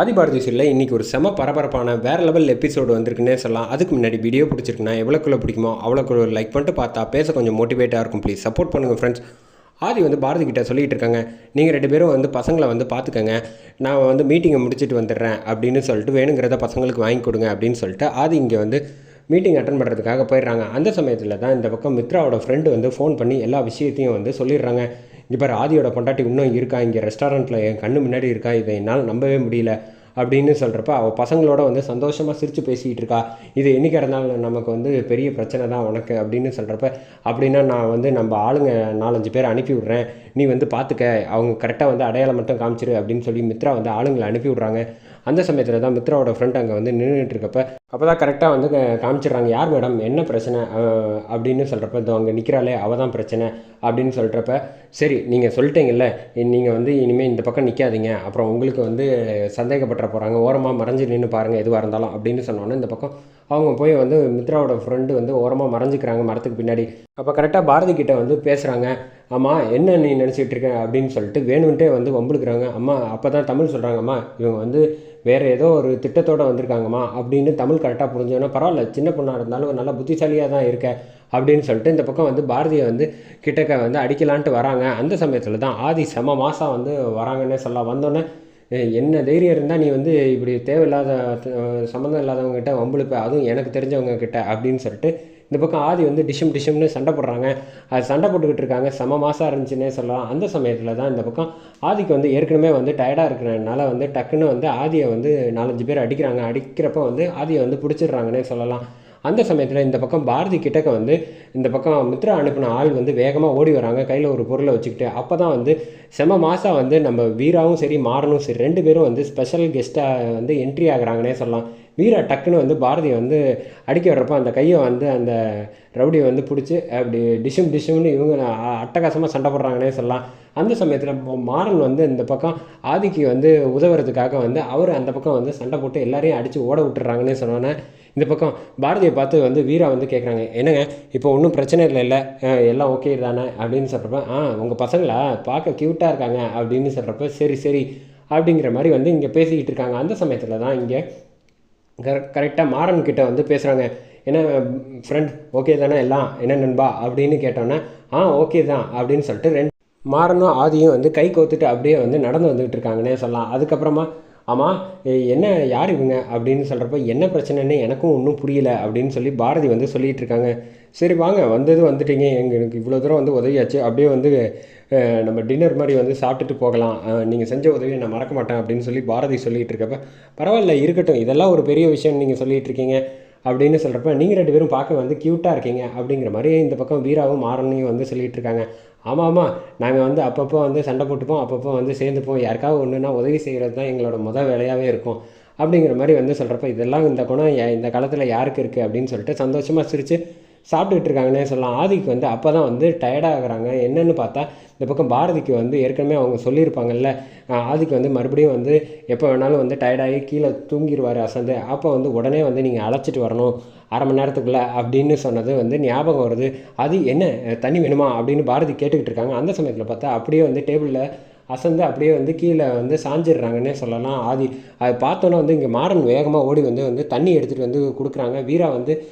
ஆதிபாரதி சீரியலில் இன்றைக்கி ஒரு செம பரபரப்பான வேறு லெவல் எபிசோடு வந்திருக்குன்னே சொல்லலாம். அதுக்கு முன்னாடி வீடியோ பிடிச்சிருக்குன்னா எவ்வளோக்குள்ள பிடிக்குமோ அவ்வளோக்குள்ள லைக் பண்ணிட்டு பார்த்தா பேச கொஞ்சம் மோட்டிவேட்டாக இருக்கும். ப்ளீஸ் சப்போர்ட் பண்ணுங்கள் ஃப்ரெண்ட்ஸ் ஆதி வந்து பாரதி கிட்ட சொல்லிகிட்டு இருக்காங்க. நீங்கள் ரெண்டு பேரும் வந்து பசங்களை வந்து பார்த்துக்கங்க. நான் வந்து மீட்டிங்கை முடிச்சுட்டு வந்துடுறேன் அப்படின்னு சொல்லிட்டு வேணுங்கிறத பசங்களுக்கு வாங்கி கொடுங்க அப்படின்னு சொல்லிட்டு ஆதி இங்கே வந்து மீட்டிங் அட்டன் பண்ணுறதுக்காக போயிடுறாங்க. அந்த சமயத்தில் தான் இந்த பக்கம் மித்ராவோட ஃப்ரெண்டு வந்து ஃபோன் பண்ணி எல்லா விஷயத்தையும் வந்து சொல்லிடுறாங்க. இங்கே பாரு ஆதியோட பொண்டாட்டி இன்னும் இருக்கா? இங்கே ரெஸ்டாரண்ட்டில் என் கண்ணு முன்னாடி இருக்கா? இதை என்னால் நம்பவே முடியல அப்படின்னு சொல்கிறப்ப அவள் பசங்களோட வந்து சந்தோஷமாக சிரித்து பேசிக்கிட்டு இருக்கா. இது என்றைக்கு இருந்தாலும் நமக்கு வந்து பெரிய பிரச்சனை தான் உனக்கு அப்படின்னு சொல்கிறப்ப அப்படின்னா நான் வந்து நம்ம ஆளுங்க நாலஞ்சு பேர் அனுப்பி விட்றேன். நீ வந்து பார்த்துக்க அவங்க கரெக்டாக வந்து அடையாளம் மட்டும் காமிச்சிரு அப்படின்னு சொல்லி மித்ரா வந்து ஆளுங்களை அனுப்பி விட்றாங்க. அந்த சமயத்தில் தான் மித்ராவோட ஃப்ரெண்ட் அங்கே வந்து நின்றுட்டு இருக்கப்ப அப்போ தான் கரெக்டாக வந்து காமிச்சிடுறாங்க யார் மேடம் என்ன பிரச்சனை? அப்படின்னு சொல்கிறப்ப இதோ அங்கே நிற்கிறாளே அவள் தான் பிரச்சனை அப்படின்னு சொல்கிறப்ப சரி நீங்கள் சொல்லிட்டீங்கல்ல நீங்கள் வந்து இனிமேல் இந்த பக்கம் நிற்காதீங்க அப்புறம் உங்களுக்கு வந்து சந்தேகப்பட்டுற போகிறாங்க ஓரமாக மறைஞ்சு நின்று பாருங்கள் எதுவாக இருந்தாலும் அப்படின்னு சொன்னோன்னே இந்த பக்கம் அவங்க போய் வந்து மித்ராவோட ஃப்ரெண்டு வந்து ஓரமாக மறைஞ்சிக்கிறாங்க மரத்துக்கு பின்னாடி. அப்போ கரெக்டாக பாரதி கிட்டே வந்து பேசுகிறாங்க ஆமாம் என்ன நீ நினச்சிட்டு இருக்க அப்படின்னு சொல்லிட்டு வேணும்ன்ட்டே வந்து வம்புழுக்கிறாங்க. அம்மா அப்போ தான் தமிழ் சொல்கிறாங்கம்மா இவங்க வந்து வேறு ஏதோ ஒரு திட்டத்தோடு வந்திருக்காங்கம்மா. அப்படின்னு தமிழ் கரெக்டாக புரிஞ்சோன்னா பரவாயில்ல சின்ன பொண்ணாக இருந்தாலும் நல்லா புத்திசாலியாக தான் இருக்க. அப்படின்னு சொல்லிட்டு இந்த பக்கம் வந்து பாரதியை வந்து கிட்டக்க வந்து அடிக்கலான்ட்டு வராங்க. அந்த சமயத்தில் தான் ஆதி செம மாதம் வந்து வராங்கன்னே சொல்லலாம் வந்தோன்னே என்ன தைரியம் இருந்தால் நீ வந்து இப்படி தேவையில்லாத சம்மந்தம் இல்லாதவங்ககிட்ட வம்புழுப்ப அதுவும் எனக்கு தெரிஞ்சவங்க கிட்ட அப்படின்னு சொல்லிட்டு இந்த பக்கம் ஆதி வந்து டிஷம் டிஷம்னு சண்டை போடுறாங்க. அது சண்டை போட்டுக்கிட்டு இருக்காங்க. செம மாதம் இருந்துச்சுன்னே சொல்லலாம். அந்த சமயத்தில் தான் இந்த பக்கம் ஆதிக்கு வந்து ஏற்கனவே வந்து டயர்டாக இருக்கிறனால வந்து டக்குன்னு வந்து ஆதியை வந்து நாலஞ்சு பேர் அடிக்கிறாங்க. அடிக்கிறப்ப வந்து ஆதியை வந்து பிடிச்சிடுறாங்கன்னே சொல்லலாம். அந்த சமயத்தில் இந்த பக்கம் பாரதி கிட்டக்க வந்து இந்த பக்கம் மித்ரா அனுப்பின ஆள் வந்து வேகமாக ஓடி வராங்க. கையில் ஒரு பொருளை வச்சுக்கிட்டு அப்போ தான் வந்து செம மாதம் வந்து நம்ம வீராவும் சரி மாறனும் சரி ரெண்டு பேரும் வந்து ஸ்பெஷல் கெஸ்ட்டாக வந்து என்ட்ரி ஆகுறாங்கன்னே சொல்லலாம். வீரா டக்குன்னு வந்து பாரதியை வந்து அடிக்க வர்றப்போ அந்த கையை வந்து அந்த ரவுடியை வந்து பிடிச்சி அப்படி டிஷும் டிஷும்னு இவங்க அட்டகாசமாக சண்டை போடுறாங்கன்னே சொல்லலாம். அந்த சமயத்தில் மாறன் வந்து இந்த பக்கம் ஆதிக்கு வந்து உதவுறதுக்காக வந்து அவர் அந்த பக்கம் வந்து சண்டை போட்டு எல்லாரையும் அடித்து ஓட விட்டுறாங்கன்னே சொன்னோன்னே இந்த பக்கம் பாரதியை பார்த்து வந்து வீரா வந்து கேட்குறாங்க என்னங்க இப்போ ஒன்றும் ஒன்றும் பிரச்சனை இல்லை இல்லை. எல்லாம் ஓகே தானே அப்படின்னு சொல்கிறப்ப ஆ உங்கள் பசங்களா? பார்க்க க்யூட்டாக இருக்காங்க அப்படின்னு சொல்கிறப்ப சரி சரி அப்படிங்கிற மாதிரி வந்து இங்கே பேசிக்கிட்டு இருக்காங்க. அந்த சமயத்தில் தான் இங்கே கரெக்ட் கரெக்டாக மாறன் கிட்ட வந்து பேசுகிறாங்க என்ன ஃப்ரெண்ட் ஓகே தானே எல்லாம்? என்ன நண்பா? அப்படின்னு கேட்டோன்னே ஆ ஓகே தான் அப்படின்னு சொல்லிட்டு ரெண்டு மாறனும் ஆதியும் வந்து கை கோத்துட்டு அப்படியே வந்து நடந்து வந்துகிட்டு இருக்காங்கன்னே சொல்லலாம். அதுக்கப்புறமா ஆமாம் என்ன யார் இவங்க அப்படின்னு சொல்கிறப்ப என்ன பிரச்சனைன்னு எனக்கும் ஒன்றும் புரியல அப்படின்னு சொல்லி பாரதி வந்து சொல்லிகிட்டு இருக்காங்க. சரி வாங்க வந்தது வந்துட்டீங்க. எங்களுக்கு இவ்வளோ தூரம் வந்து உதவியாச்சு. அப்படியே வந்து நம்ம டின்னர் மாதிரி வந்து சாப்பிட்டுட்டு போகலாம். நீங்கள் செஞ்ச உதவியை நான் மறக்க மாட்டேன் அப்படின்னு சொல்லி பாரதி சொல்லிகிட்டு இருக்கப்ப பரவாயில்ல இருக்கட்டும். இதெல்லாம் ஒரு பெரிய விஷயம் நீங்கள் சொல்லிகிட்டு இருக்கீங்க. அப்படின்னு சொல்கிறப்ப நீங்கள் ரெண்டு பேரும் பார்க்க வந்து க்யூட்டாக இருக்கீங்க அப்படிங்கிற மாதிரி இந்த பக்கம் வீராவும் மாறனையும் வந்து சொல்லிகிட்டு இருக்காங்க. ஆமாம் ஆமாம் நாங்கள் வந்து அப்பப்போ வந்து சண்டை போட்டுப்போம் அப்பப்போ வந்து சேர்ந்துப்போம். யாருக்காவது ஒன்றுனா உதவி செய்கிறது தான் எங்களோட முதல் வேலையாகவே இருக்கும். அப்படிங்கிற மாதிரி வந்து சொல்கிறப்ப இதெல்லாம் இந்த குணம் இந்த காலத்தில் யாருக்கு இருக்குது அப்படின்னு சொல்லிட்டு சந்தோஷமாக சிரித்து சாப்பிட்டுட்டு இருக்காங்கன்னே சொல்லலாம். ஆதிக்கு வந்து அப்போ தான் வந்து டயர்டாகிறாங்க என்னென்னு பார்த்தா இந்த பக்கம் பாரதிக்கு வந்து ஏற்கனவே அவங்க சொல்லியிருப்பாங்கல்ல ஆதிக்கு வந்து மறுபடியும் வந்து எப்போ வேணாலும் வந்து டயர்டாகி கீழே தூங்கிடுவார் அசந்து. அப்போ வந்து உடனே வந்து நீங்கள் அழைச்சிட்டு வரணும் அரை மணி நேரத்துக்குள்ளே அப்படின்னு சொன்னது வந்து ஞாபகம் வருது. அது என்ன தண்ணி வேணுமா அப்படின்னு பாரதி கேட்டுக்கிட்டு இருக்காங்க. அந்த சமயத்தில் பார்த்தா அப்படியே வந்து டேபிளில் அசந்து அப்படியே வந்து கீழே வந்து சாஞ்சிடுறாங்கன்னே சொல்லலாம். ஆதி அது பார்த்தோன்னே வந்து இங்கே மாறன் வேகமாக ஓடி வந்து வந்து தண்ணி எடுத்துகிட்டு வந்து கொடுக்குறாங்க. வீரா வந்து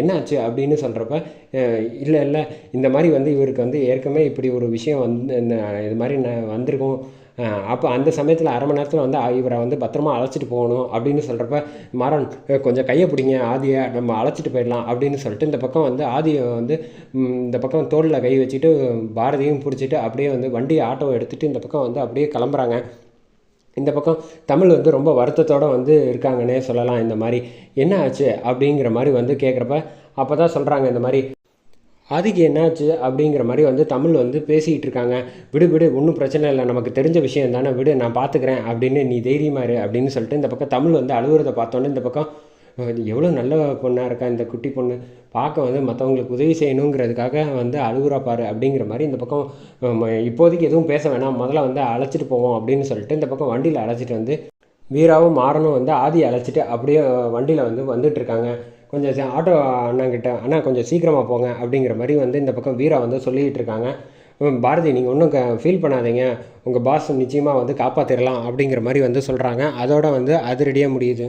என்னாச்சு அப்படின்னு சொல்கிறப்ப இல்லை இல்லை இந்த மாதிரி வந்து இவருக்கு வந்து ஏற்கனவே இப்படி ஒரு விஷயம் வந்து இந்த- இது மாதிரி ந- வந்திருக்கும். அப்போ அந்த சமயத்தில் அரை மணி நேரத்தில் வந்து இவரை வந்து பத்திரமா அழைச்சிட்டு போகணும் அப்படின்னு சொல்கிறப்ப மாறன் கொஞ்சம் கையை பிடிங்க ஆதியை நம்ம அழைச்சிட்டு போயிடலாம் அப்படின்னு சொல்லிட்டு இந்த பக்கம் வந்து ஆதியை வந்து இந்த பக்கம் தோளில் கை வச்சுட்டு பாரதியும் பிடிச்சிட்டு அப்படியே வந்து வண்டி ஆட்டோ எடுத்துகிட்டு இந்த பக்கம் வந்து அப்படியே கிளம்புறாங்க. இந்த பக்கம் தமிழ் வந்து ரொம்ப வருத்தத்தோடு வந்து இருக்காங்கன்னே சொல்லலாம் இந்த மாதிரி. என்ன ஆச்சு? அப்படிங்கிற மாதிரி வந்து கேட்குறப்ப அப்போ தான் சொல்கிறாங்க இந்த மாதிரி அதுக்கு என்னாச்சு அப்படிங்கிற மாதிரி வந்து தமிழ் வந்து பேசிக்கிட்டு இருக்காங்க. விடு விடு ஒன்றும் பிரச்சனை இல்லை. நமக்கு தெரிஞ்ச விஷயம் தானே. விடு நான் பார்த்துக்கிறேன் அப்படின்னு நீ தைரியமாக இரு அப்படின்னு சொல்லிட்டு இந்த பக்கம் தமிழ் வந்து அழுகுறதை பார்த்தோன்னே இந்த பக்கம் எவ்வளோ நல்ல பொண்ணாக இருக்கா இந்த குட்டி பொண்ணு? பார்க்க வந்து மற்றவங்களுக்கு உதவி செய்யணுங்கிறதுக்காக வந்து அழுகுறா பாரு அப்படிங்கிற மாதிரி இந்த பக்கம் இப்போதைக்கு எதுவும் பேச வேணாம். முதல்ல வந்து அழைச்சிட்டு போவோம் அப்படின்னு சொல்லிட்டு இந்த பக்கம் வண்டியில் அழைச்சிட்டு வந்து வீராவும் மாறனும் வந்து ஆதியை அழைச்சிட்டு அப்படியே வண்டியில் வந்து வந்துட்டுருக்காங்க கொஞ்சம் ஆட்டோ அண்ணங்கிட்ட அண்ணா கொஞ்சம் சீக்கிரமாக போங்க. அப்படிங்கிற மாதிரி வந்து இந்த பக்கம் வீரா வந்து சொல்லிகிட்டு இருக்காங்க. பாரதி நீங்கள் ஒன்றும் ஃபீல் பண்ணாதீங்க. உங்கள் பாஸ் நிச்சயமாக வந்து காப்பாற்றிடலாம் அப்படிங்கிற மாதிரி வந்து சொல்கிறாங்க அதோடு வந்து அதிரடியாக முடியுது.